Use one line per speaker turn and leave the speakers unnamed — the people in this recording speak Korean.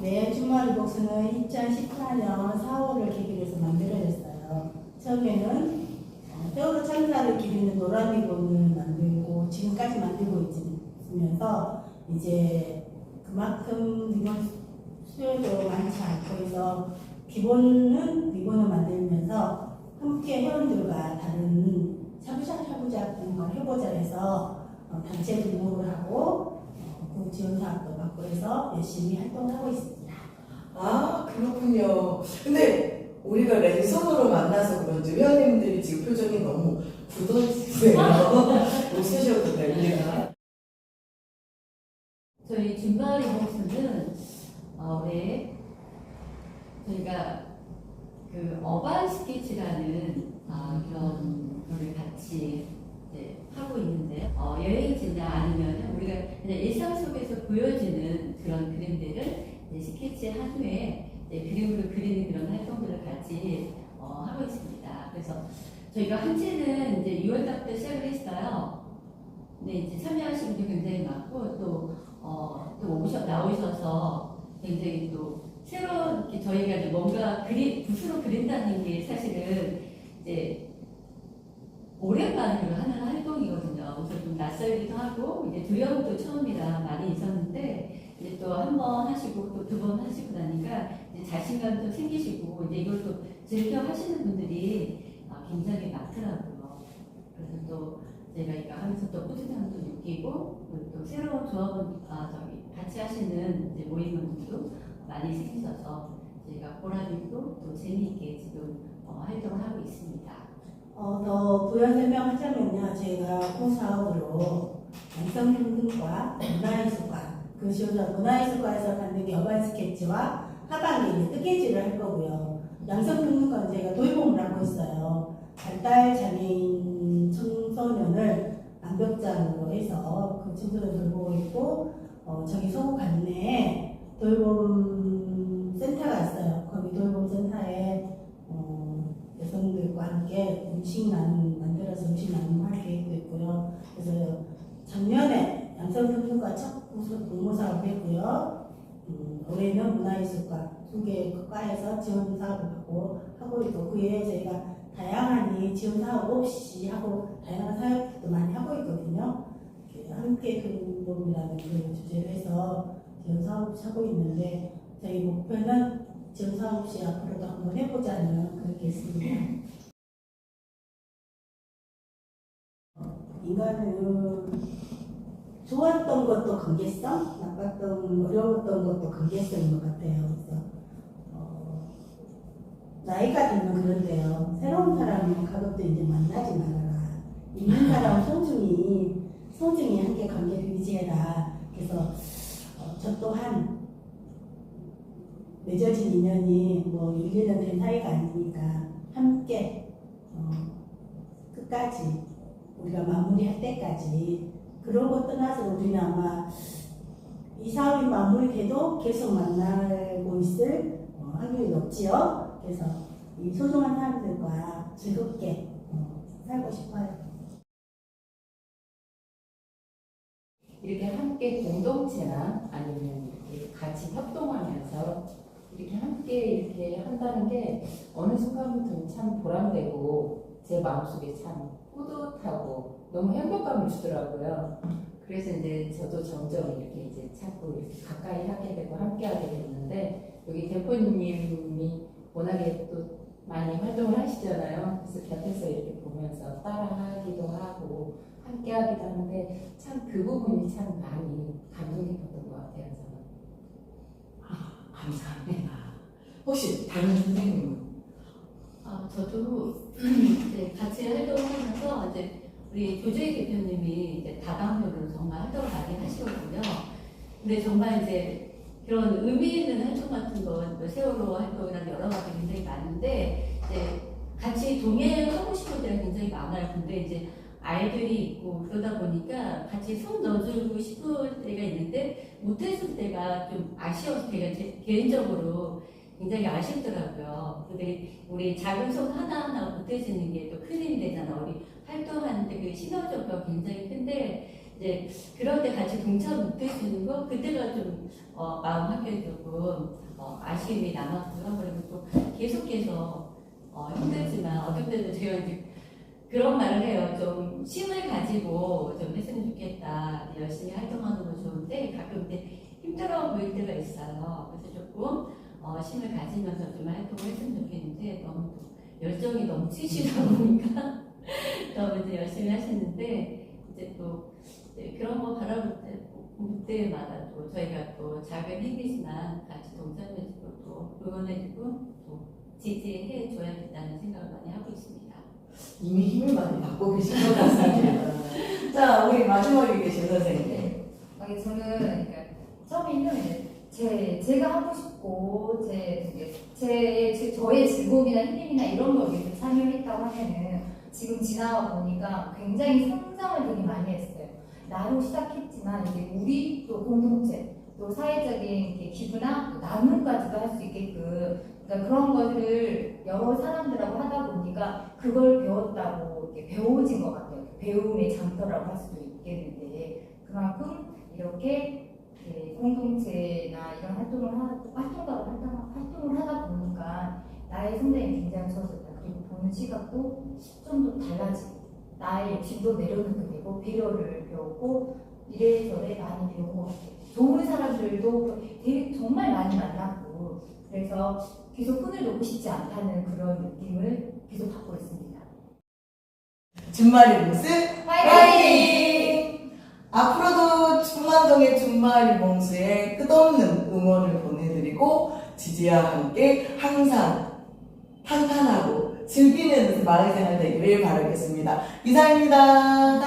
네, 주말 복수는 2014년 4월을 계기로 해서 만들어졌어요. 처음에는 어, 세월호 참사를 기리는 노란 리본을 만들고 지금까지 만들고 있으면서 이제 그만큼 리본 수요도 많지 않고 해서 기본은 리본을 만들면서 함께 회원들과 다른 샤브샤 샤브샤 같은 걸 해보자 해서 어, 단체 등록을 하고 어, 그 지원 사업도 받고 해서 열심히 활동하고 있습니다.
아, 그렇군요. 근데 우리가 랜선으로 만나서 그런지 회원님들이 지금 표정이 너무 굳어지세요. 웃으셔도 됩니다.
저희 준바리 복수는 어, 올해 저희가 그 어반 스케치라는 아, 그런 거를 같이 하고 있는데 어, 여행지나 아니면 일상 속에서 보여지는 그런 그림들을 스케치한 후에 그림으로 그리는 그런 활동들을 같이 어, 하고 있습니다. 그래서 저희가 한지는 이제 6월달부터 시작을 했어요. 근데 이제 참여하신 분들 굉장히 많고 또 어, 또 오셔, 나오셔서 굉장히 또 새로운 저희가 이제 뭔가 그리, 붓으로 그린다는 게 사실은 이제 오랜만으로 하는 활동이거든요. 그래서 좀 낯설기도 하고 이제 두려움도 처음이라 많이 있었는데 이제 또 한 번 하시고 또 두 번 하시고 나니까 이제 자신감도 생기시고 이제 이걸 또 즐겨 하시는 분들이 아, 굉장히 많더라고요. 그래서 또 제가 이거 하면서 또 꾸준함도 느끼고 또 새로운 조합원 아 저기 같이 하시는 이제 모임원들도 많이 생기셔서 저희가 보람있고 또 재미있게 지금 어, 활동을 하고 있습니다.
어, 더 부연 설명하자면요. 저희가 공사업으로 양성평등과 문화예술과 그 시호자 문화예술과에서 만든 여반 스케치와 하반기 이제 뜨개질을 할 거고요. 양성평등과는 저희가 도입봉을 하고 있어요. 발달 장애인 청소년을 암벽장으로 해서 그 청소년 돌보고 있고 어, 저기 서구 관내에 돌봄 여성들과 함께 음식 나눔 만들어서 음식 나눔할 계획도 있고요. 그래서 작년에 양성평등과 첫 공모 사업을 했고요. 음, 올해는 문화예술과 두개 과에서 지원 사업을 하고 하고 있고 그에 저희가 다양한 이 지원 사업 없이 하고 다양한 사업도 많이 하고 있거든요. 이렇게 함께 돌봄이라는 그 주제로 해서 지원 사업 하고 있는데 저희 목표는 지원 사업 없이 앞으로도 한번 해보자는 그렇게 있습니다. 어, 인간은 좋았던 것도 관계성, 나빴던 어려웠던 것도 관계성인 것 같아요. 그래서 어, 나이가 들면 그런데요. 새로운 사람은 가볍게 이제 만나지 말아라. 있는 사람 소중히 소중히 함께 관계를 유지해라. 그래서 어, 저 또한 맺어진 인연이 뭐 1, 2년 된 사이가 아니니까 함께 어, 끝까지 우리가 마무리할 때까지 그런 것 떠나서 우리는 아마 이 사업이 마무리돼도 계속 만나고 있을 어, 확률이 높지요. 그래서 이 소중한 사람들과 즐겁게 어, 살고 싶어요.
이렇게 함께 공동체나 아니면 이렇게 같이 협동하면서 이렇게 함께 이렇게 한다는 게 어느 순간부터는 참 보람되고 제 마음속에 참 뿌듯하고 너무 행복감을 주더라고요. 그래서 이제 저도 점점 이렇게 이제 자꾸 이렇게 가까이 하게 되고 함께 하게 됐는데 여기 대표님이 워낙에 또 많이 활동을 하시잖아요. 그래서 곁에서 이렇게 보면서 따라하기도 하고 함께 하기도 하는데 참 그 부분이 참 많이 감동 깊었던 것 같아요. 저는.
감사합니다. 혹시 다른 선생님은?
아, 저도 이제 같이 활동하면서 이제 우리 조재희 대표님이 이제 다방면으로 정말 활동을 많이 하시거든요. 근데 정말 이제 그런 의미 있는 활동 같은 건, 뭐 세월호 활동이나 여러 가지 굉장히 많은데, 이제 같이 동행하고 싶을 때가 굉장히 많아요. 근데 이제 아이들이 있고 그러다 보니까 같이 손 넣어주고 싶을 때가 있는데, 못했을 때가 좀 아쉬워서 제가 제- 개인적으로 굉장히 아쉽더라고요. 근데 우리 작은 손 하나하나 못해지는 게 또 큰 힘이 되잖아. 우리 활동하는데 그 시너지 효과가 굉장히 큰데 이제 그럴 때 같이 동참 못해주는 거 그때가 좀 어, 마음 한켠에 조금 어, 아쉬움이 남았고요. 그리고 또 계속해서 어, 힘들지만 어떤 때는 제가 이제 그런 말을 해요. 좀 힘을 가지고 좀 했으면 좋겠다. 열심히 활동하는 건 좋은데 가끔 힘들어 보일 때가 있어요. 그래서 조금 어, 힘을 가지면서 좀 활동을 했으면 좋겠는데 너무 또 열정이 넘치시다 보니까 너무 이제 열심히 하시는데 이제 또 이제 그런 거 바라볼 때, 볼 때마다 또 저희가 또 작은 힘이지만 같이 동참해주고 또 응원해주고 또 지지해 줘야겠다는 생각을 많이 하고 있습니다.
이미 힘을 많이 받고 계신 것 같습니다. 자, 우리 마지막에 계신 선생님.
아니 저는 그러니까 처음에는 이 제제 제가 하고 싶고 제 제, 제 저의 즐거움이나 힘이나 이런 걸 위해서 참여했다고 하면은 지금 지나와 보니까 굉장히 상상을 되게 많이 했어요. 나로 시작했지만 이제 우리 또 공동체 또 사회적인 기부나 또 나눔까지도 할 수 있게끔 그러니까 그런 것을 여러 사람들하고 하다 보니까 그걸 배웠다고 이렇게 배워진 것 같아요. 배움의 장터라고 할 수도 있겠는데 그만큼 이렇게 공동체나 이런 활동을 하, 활동가로 활동, 활동 을 하다 보니까 나의 성장이 굉장히 좋아졌다. 그리고 보는 시각도 좀 더 달라지고 나의 욕심도 내려놓게 되고 배려를 배웠고 이래저래 많이 배운 것 같아요. 좋은 사람들도 되게 정말 많이 만났고 그래서 계속 끈을 놓고 싶지 않다는 그런 느낌을 계속 받고 있습니다.
준말이 모습
화이팅!
화이팅! 앞으로도 충만동의 준말이 몽수에 끝없는 응원을 보내드리고 지지와 함께 항상 탄탄하고 즐기는 마을 생활 되기를 바라겠습니다. 이상입니다.